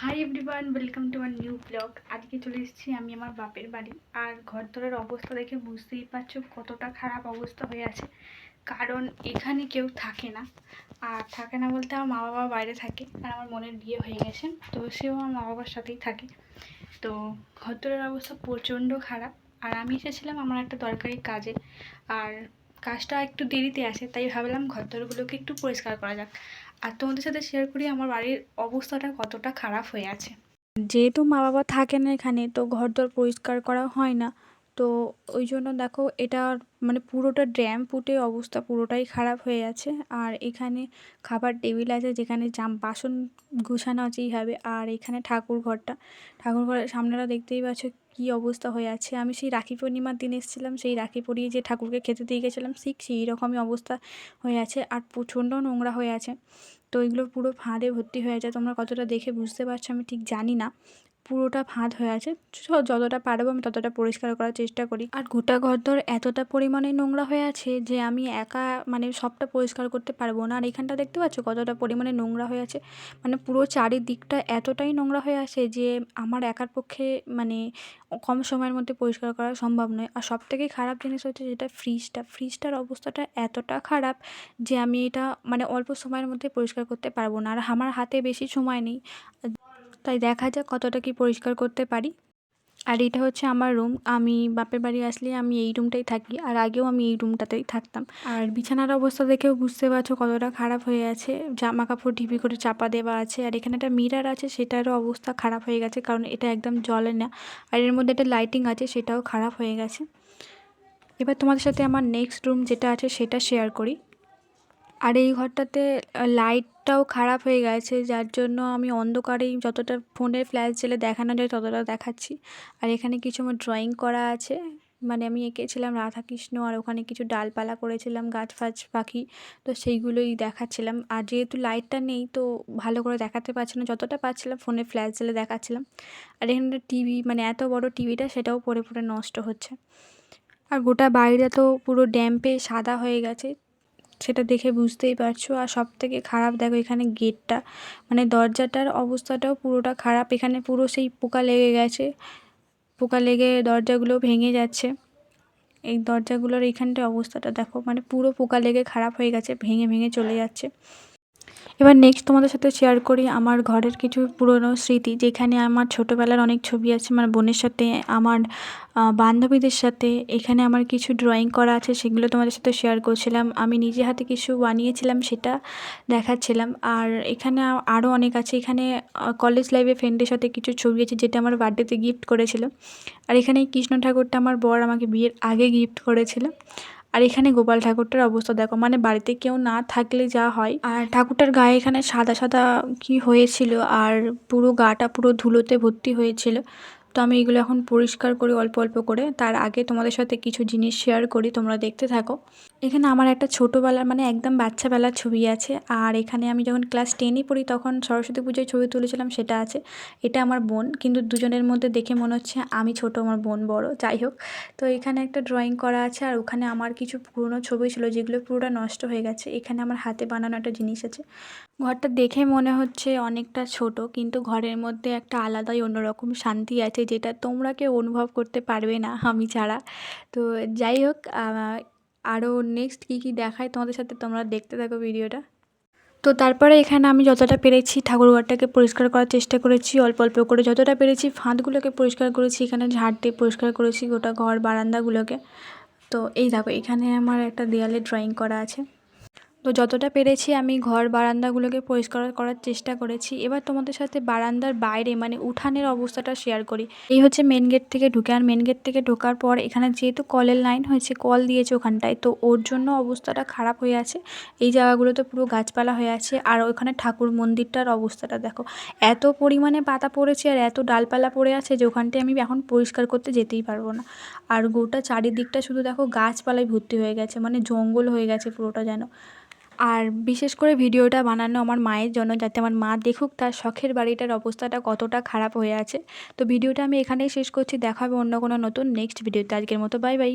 Hi everyone welcome to our new blog আজকে চলে এসেছি আমি আমার বাপের বাড়ি। আর ঘর অবস্থা দেখে বুঝতেই পারছ কতটা খারাপ অবস্থা হয়ে আছে। কারণ এখানে কেউ থাকে না। আর থাকে না বলতে আমার মা বাবা বাইরে থাকে। আর আমার মনের বিয়ে হয়ে গেছে, তো সেও আমার মা বাবার সাথেই থাকে। তো ঘর অবস্থা প্রচণ্ড খারাপ। আর আমি এসেছিলাম আমার একটা দরকারি কাজে। আর কাজটা একটু দেরিতে আসে, তাই ভাবলাম ঘরদরগুলোকে একটু পরিষ্কার করা যাক। আর তোমাদের সাথে শেয়ার করি, আমার বাড়ির অবস্থাটা কতটা খারাপ হয়ে আছে। যেহেতু মা বাবা থাকে না এখানে, তো ঘরদর পরিষ্কার করা হয় না। তো ওই জন্য দেখো এটা মানে পুরোটা ড্র্যাম ফুটে অবস্থা পুরোটাই খারাপ হয়ে আছে আর এখানে খাবার টেবিল আছে যেখানে জাম, বাসন গুছানো আছে এইভাবে আর এখানে ঠাকুর ঘরটা। ঠাকুর ঘরের সামনেটা দেখতেই পাচ্ছ কী অবস্থা হয়ে আছে। আমি সেই রাখি পূর্ণিমার দিন এসেছিলাম, সেই রাখি পরিয়ে যে ঠাকুরকে খেতে দিয়ে গেছিলাম, ঠিক সেই রকমই অবস্থা হয়ে আছে আর প্রচণ্ড নোংরা হয়ে আছে। তো এগুলো পুরো ফাঁদে ভর্তি হয়ে আছে। তোমরা কতটা দেখে বুঝতে পারছ আমি ঠিক জানি না। পুরোটা ফাঁদ হয়ে আছে। যতটা পারব আমি ততটা পরিষ্কার করার চেষ্টা করি। আর গোটা ঘরদোর এতটা পরিমাণে নোংরা হয়ে আছে যে আমি একা মানে সবটা পরিষ্কার করতে পারব না। আর এখানটা দেখতে পাচ্ছ কতটা পরিমাণে নোংরা হয়ে আছে। মানে পুরো চারিদিকটা এতটাই নোংরা হয়ে আছে যে আমার একার পক্ষে মানে কম সময়ের মধ্যে পরিষ্কার করা সম্ভব নয়। আর সব থেকে খারাপ জিনিস হচ্ছে যেটা ফ্রিজটা। ফ্রিজটার অবস্থাটা এতটা খারাপ যে আমি এটা মানে অল্প সময়ের মধ্যে পরিষ্কার করতে পারব না। আর আমার হাতে বেশি সময় নেই। তাই দেখা যাক কতটা কি পরিষ্কার করতে পারি। আর এটা হচ্ছে আমার রুম আমি বাপের বাড়ি আসলে আমি এই রুমটাই থাকি, আর আগেও আমি এই রুমটাতেই থাকতাম। আর বিছানার অবস্থা দেখেও বুঝতে পারছ কতটা খারাপ হয়ে আছে জামা কাপড় ঢিপি করে চাপা দেওয়া আছে, আর এখানে একটা মিরার আছে, সেটারও অবস্থা খারাপ হয়ে গেছে, কারণ এটা একদম জলে না। আর এর মধ্যে একটা লাইটিং আছে, সেটাও খারাপ হয়ে গেছে। এবার তোমাদের সাথে আমার নেক্সট রুম যেটা আছে, সেটা শেয়ার করি। আর এই ঘরটাতে লাইটটাও খারাপ হয়ে গেছে, যার জন্য আমি অন্ধকারেই যতটা ফোনের ফ্ল্যাশ জেলে দেখানো যায় ততটা দেখাচ্ছি। আর এখানে কিছু আমার ড্রয়িং করা আছে। মানে আমি এঁকেছিলাম রাধাকৃষ্ণ আর ওখানে কিছু ডালপালা করেছিলাম, গাছ ফাছ, পাখি। তো সেইগুলোই দেখাচ্ছিলাম। আর যেহেতু লাইটটা নেই, তো ভালো করে দেখাতে পারছি না। যতটা পাচ্ছিলাম ফোনে ফ্ল্যাশ জেলে দেখাচ্ছিলাম। আর এখানে টিভি মানে এত বড় টিভিটা সেটাও পড়ে পড়ে নষ্ট হচ্ছে। আর গোটা বাড়িটা তো পুরো ড্যাম্পে সাদা হয়ে গেছে। সেটা দেখে বুঝতেই পারছ। আর সব থেকে খারাপ দেখো এখানে গেটটা মানে দরজাটার অবস্থাটাও পুরোটা খারাপ। এখানে পুরো সেই পোকা লেগে গেছে। পোকা লেগে দরজাগুলো ভেঙে যাচ্ছে। এই দরজাগুলোর এইখানটায় অবস্থাটা দেখো। মানে পুরো পোকা লেগে খারাপ হয়ে গেছে, ভেঙে ভেঙে চলে যাচ্ছে। এবার নেক্সট তোমাদের সাথে শেয়ার করি আমার ঘরের কিছু পুরনো স্মৃতি, যেখানে আমার ছোটোবেলার অনেক ছবি আছে আমার বোনের সাথে, আমার বান্ধবীদের সাথে, এখানে আমার কিছু ড্রয়িং করা আছে, সেগুলো তোমাদের সাথে শেয়ার করছিলাম। আমি নিজে হাতে কিছু বানিয়েছিলাম, সেটা দেখাচ্ছিলাম। আর এখানে আরও অনেক আছে। এখানে কলেজ লাইফে ফ্রেন্ডের সাথে কিছু ছবি আছে, যেটা আমার বার্থডেতে গিফট করেছিল। আর এখানে কৃষ্ণ ঠাকুরটা আমার বর আমাকে বিয়ের আগে গিফট করেছিল। আর এখানে গোপাল ঠাকুরটার অবস্থা দেখো মানে বাড়িতে কেউ না থাকলে যা হয়। আর ঠাকুরটার গায়ে এখানে সাদা সাদা কি হয়েছিল, আর পুরো গাটা পুরো ধুলোতে ভর্তি হয়েছিল। তো আমি এগুলো এখন পরিষ্কার করি অল্প অল্প করে। তার আগে তোমাদের সাথে কিছু জিনিস শেয়ার করি, তোমরা দেখতে থাকো। এখানে আমার একটা ছোটোবেলার মানে একদম বাচ্চাবেলার ছবি আছে। আর এখানে আমি যখন ক্লাস টেনে পড়ি তখন সরস্বতী পুজোয় ছবি তুলেছিলাম, সেটা আছে। এটা আমার বোন, কিন্তু দুজনের মধ্যে দেখে মনে হচ্ছে আমি ছোট, আমার বোন বড়, যাই হোক। তো এখানে একটা ড্রয়িং করা আছে আর ওখানে আমার কিছু পুরনো ছবি ছিল যেগুলো পুরোটা নষ্ট হয়ে গেছে। এখানে আমার হাতে বানানো একটা জিনিস আছে। ঘরটা দেখে মনে হচ্ছে অনেকটা ছোট, কিন্তু ঘরের মধ্যে একটা আলাদাই অন্যরকম শান্তি আছে যেটা তোমরা কেউ অনুভব করতে পারবে না আমি ছাড়া। তো যাই হোক আরও নেক্সট কী কী দেখায় তোমাদের সাথে তোমরা দেখতে থাকো ভিডিওটা। তো তারপরে এখানে আমি যতটা পেরেছি ঠাকুরঘরটাকে পরিষ্কার করার চেষ্টা করেছি, অল্প অল্প করে যতটা পেরেছি ফাঁদগুলোকে পরিষ্কার করেছি, এখানে ঝাড় দিয়ে পরিষ্কার করেছি গোটা ঘর বারান্দাগুলোকে। তো এই দেখো, এখানে আমার একটা দেয়ালে ড্রয়িং করা আছে। তো যতটা পেরেছি আমি ঘর বারান্দাগুলোকে পরিষ্কার করার চেষ্টা করেছি। এবার তোমাদের সাথে বারান্দার বাইরে মানে উঠানের অবস্থাটা শেয়ার করি। এই হচ্ছে মেন গেট থেকে ঢুকে আর মেন গেট থেকে ঢোকার পর এখানে যেহেতু কলের লাইন হয়েছে, কল দিয়েছে ওখানটায়, তো ওর জন্য অবস্থাটা খারাপ হয়ে আছে। এই জায়গাগুলোতে পুরো গাছপালা হয়ে আছে আর ওখানে ঠাকুর মন্দিরটার অবস্থাটা দেখো। এত পরিমাণে পাতা পড়েছে আর এত ডালপালা পড়ে আছে যে ওখানটায় আমি এখন পরিষ্কার করতে যেতেই পারব না। আর গোটা চারিদিকটা শুধু দেখো গাছপালায় ভর্তি হয়ে গেছে মানে জঙ্গল হয়ে গেছে পুরোটা যেন। আর বিশেষ করে ভিডিওটা বানানো আমার মায়ের জন্য, যাতে আমার মা দেখুক তার শখের বাড়িটার অবস্থাটা কতটা খারাপ হয়ে আছে। তো ভিডিওটা আমি এখানেই শেষ করছি, দেখা হবে অন্য কোনো নতুন নেক্সট ভিডিওতে আজকের মতো বাই বাই